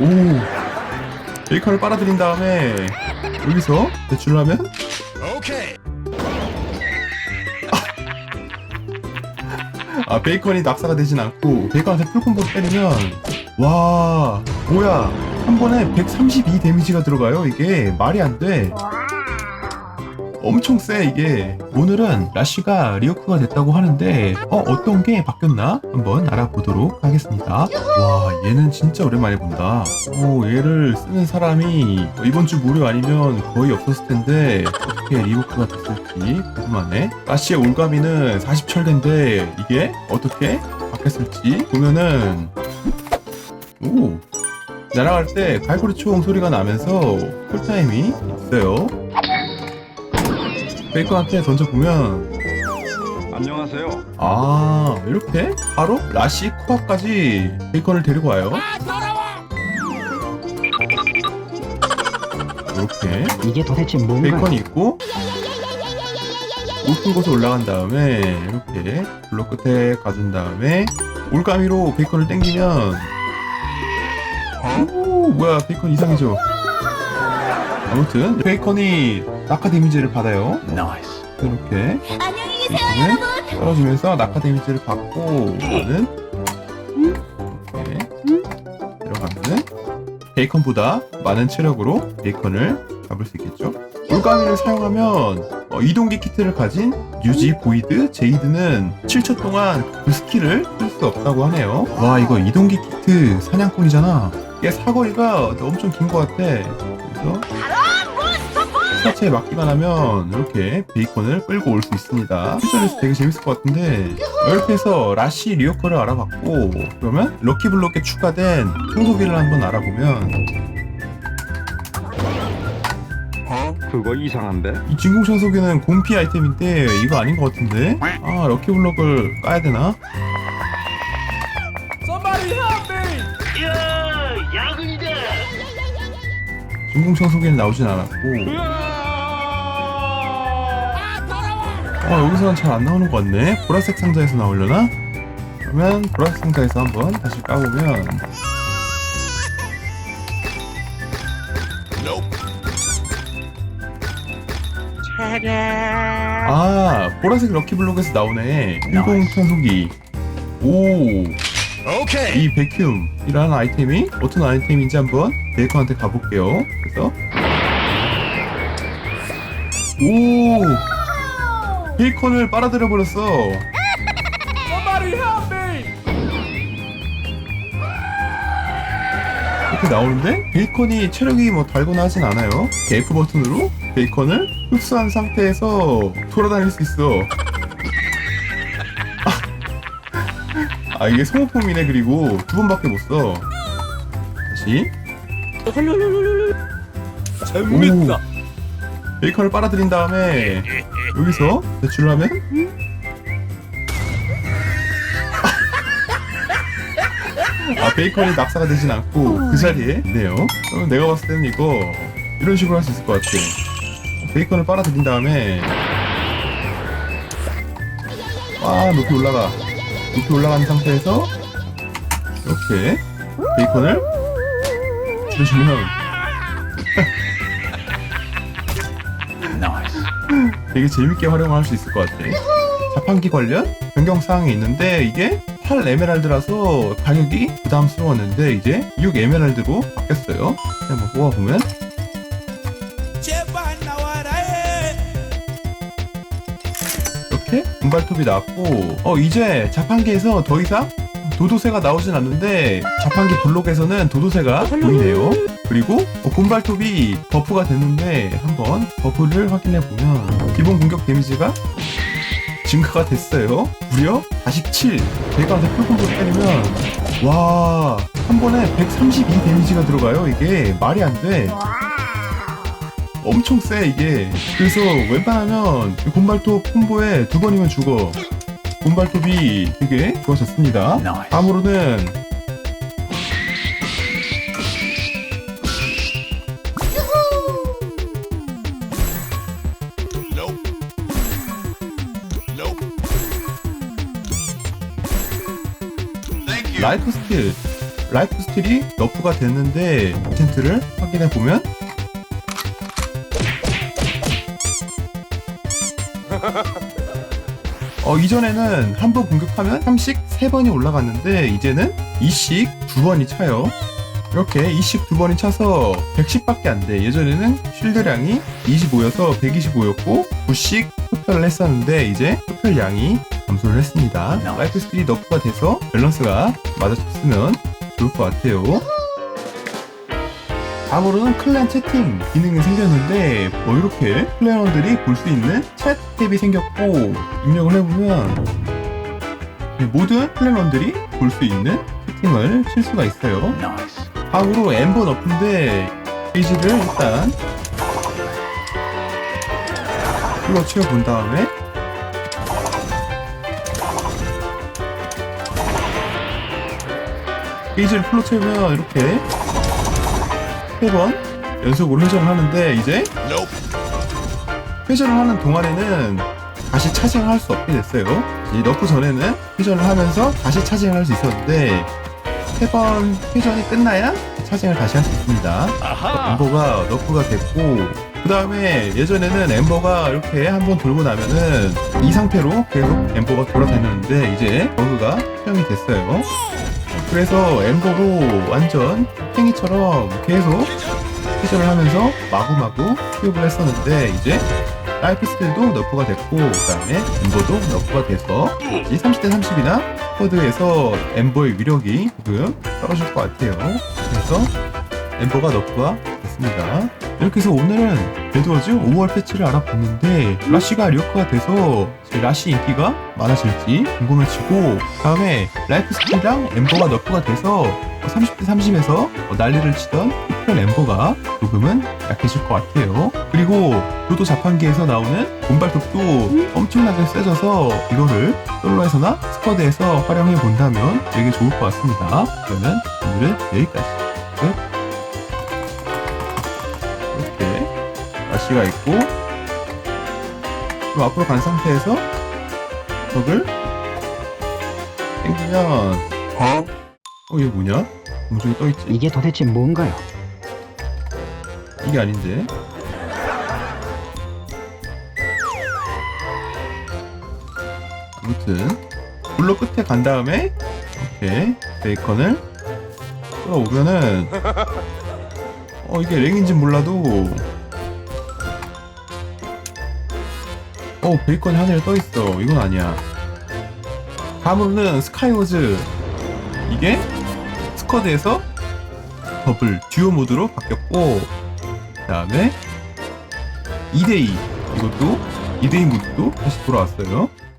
오. 베이컨을 빨아들인 다음에 여기서 대출을 하면? 오케이. 아 베이컨이 낙사가 되진 않고 베이컨한테 풀콤보 때리면 와 뭐야. 한 번에 132 데미지가 들어가요 이게. 말이 안돼 엄청 세 이게. 오늘은 라쉬가 리오크가 됐다고 하는데 어 어떤 게 바뀌었나? 한번 알아보도록 하겠습니다. 와 얘는 진짜 오랜만에 본다. 오 얘를 쓰는 사람이 이번 주 무료 아니면 거의 없었을 텐데 어떻게 리오크가 됐을지 궁금하네. 라쉬의 올가미는 40철인데 이게 어떻게 바뀌었을지 보면은 오 날아갈 때 갈고리 총 소리가 나면서 쿨타임이 있어요 베이컨한테 던져보면. 안녕하세요. 아 이렇게? 바로 라시 코어까지 베이컨을 데리고 와요. 이렇게. 이게 도대체 뭔가? 베이컨이 있고 높은 곳에 올라간 다음에 이렇게 블록 끝에 가준 다음에 올가미로 베이컨을 땡기면 오 뭐야 베이컨 이상해져 아무튼 베이컨이 낙하 데미지를 받아요 나이스. 이렇게 안녕히 계세요. 베이컨을 떨어지면서 낙하 데미지를 받고 나는 이렇게 들어가면은 베이컨보다 많은 체력으로 베이컨을 잡을 수 있겠죠. 올가미를 사용하면 어, 이동기 키트를 가진 유지, 보이드, 제이드는 7초 동안 그 스킬을 쓸 수 없다고 하네요. 와 이거 이동기 키트 사냥꾼이잖아. 이게 사거리가 엄청 긴 것 같아. 그래서 스타트에 맞기만 하면 이렇게 베이컨을 끌고 올 수 있습니다. 퓨전에서 되게 재밌을 것 같은데 이렇게 해서 라시 리오커를 알아봤고 그러면 럭키블록에 추가된 청소기를 한번 알아보면 어? 그거 이상한데? 이 진공 청소기는 공피 아이템인데 이거 아닌 것 같은데 아 럭키블록을 까야 되나? 진공 청소기는 나오진 않았고 어 여기서는 잘 안 나오는 것 같네. 보라색 상자에서 나오려나? 그러면 보라색 상자에서 한번 다시 까보면. 아 보라색 럭키블록에서 나오네. 인공 청소기 오. 오케이. 이 베큐움이라는 아이템이 어떤 아이템인지 한번 베이컨한테 가볼게요. 그래서. 오 베이컨을 빨아들여 버렸어. 이렇게 나오는데 베이컨이 체력이 뭐 달거나 하진 않아요. F 버튼으로 베이컨을 흡수한 상태에서 돌아다닐 수 있어. 아 이게 소모품이네 그리고 두 번밖에 못 써. 다시. 재밌다. 베이컨을 빨아들인 다음에 여기서 대출을 하면 아 베이컨이 낙사가 되진 않고 그 자리에 있네요. 그러면 내가 봤을 때는 이거 이런 식으로 할 수 있을 것 같아. 베이컨을 빨아들인 다음에 와 높이 올라가. 높이 올라간 상태에서 이렇게 베이컨을 주시면 되게 재밌게 활용할 수 있을 것 같아. 자판기 관련 변경 사항이 있는데 이게 8 에메랄드라서 가격이 부담스러웠는데 이제 6 에메랄드로 바뀌었어요. 한번 뽑아보면 이렇게 분발톱이 나왔고 어 이제 자판기에서 더 이상 도도새가 나오진 않는데 자판기 블록에서는 도도새가 보이네요. 그리고 어, 곰발톱이 버프가 됐는데 한번 버프를 확인해 보면 기본 공격 데미지가 증가가 됐어요. 무려 47. 베이컨한테 풀콤보 때리면 와 한 번에 132 데미지가 들어가요. 이게 말이 안 돼. 엄청 세 이게. 그래서 웬만하면 이 곰발톱 콤보에 두 번이면 죽어. 곰발톱이 되게 좋아졌습니다. 다음으로는 라이프 스킬 라이프 스틸이 너프가 됐는데 퍼센트를 확인해 보면 어, 이전에는 한 번 공격하면 3씩 3번이 올라갔는데 이제는 2씩 2번이 차요. 이렇게 2씩 2번이 차서 110밖에 안 돼. 예전에는 쉴드량이 25여서 125였고 9씩 흡혈을 했었는데 이제 흡혈량이 감소를 했습니다. 라이프 스킬이 너프가 돼서 밸런스가 맞아졌으면 좋을 것 같아요. 다음으로는 클랜 채팅 기능이 생겼는데 뭐 이렇게 플레이어들이 볼 수 있는 챗 탭이 생겼고 입력을 해보면 모든 플레이어들이 볼 수 있는 채팅을 칠 수가 있어요. 다음으로 엠버 너프인데 페이지를 일단 풀로 채워본 다음에 페이지를 풀로 채우면 이렇게 세 번 연속으로 회전을 하는데 이제 회전을 하는 동안에는 다시 차징을 할 수 없게 됐어요. 이 너프 전에는 회전을 하면서 다시 차징을 할 수 있었는데 세 번 회전이 끝나야 차징을 다시 할 수 있습니다. 엠버가 너프가 됐고 그 다음에 예전에는 엠버가 이렇게 한번 돌고 나면은 이 상태로 계속 엠버가 돌아다녔는데 이제 버그가 수정이 됐어요. 그래서 엠버로 완전 팽이처럼 계속 회전을 하면서 마구마구 키업을 했었는데 이제 라이프 스틸도 너프가 됐고 그 다음에 엠버도 너프가 돼서 이 30대 30이나 스쿼드에서 엠버의 위력이 조금 떨어질 것 같아요. 그래서 엠버가 너프가 됐습니다. 이렇게 해서 오늘은 배드워즈 5월 패치를 알아봤는데 라시가 리어크가 돼서 제 라시 인기가 많아질지 궁금해지고 다음에 라이프 스킬이랑 엠버가 너프가 돼서 30대 30에서 난리를 치던 피플 엠버가 조금은 약해질 것 같아요. 그리고 교도 자판기에서 나오는 본발톱도 엄청나게 세져서 이거를 솔로에서나 스쿼드에서 활용해 본다면 되게 좋을 것 같습니다. 그러면 오늘은 여기까지. 끝. 라시가 있고 그럼 앞으로 간 상태에서 적을 당기면 어? 어 이게 뭐냐? 공중에 떠있지 이게 도대체 뭔가요? 이게 아닌데 아무튼 블록 끝에 간 다음에 이렇게 베이컨을 끌어오면은 어 이게 랭인지 몰라도 어 베이컨이 하늘에 떠있어. 이건 아니야. 다음으로는 스카이워즈. 이게 스쿼드에서 더블 듀오 모드로 바뀌었고 그 다음에 2대2 이것도 2대2 모드도 다시 돌아왔어요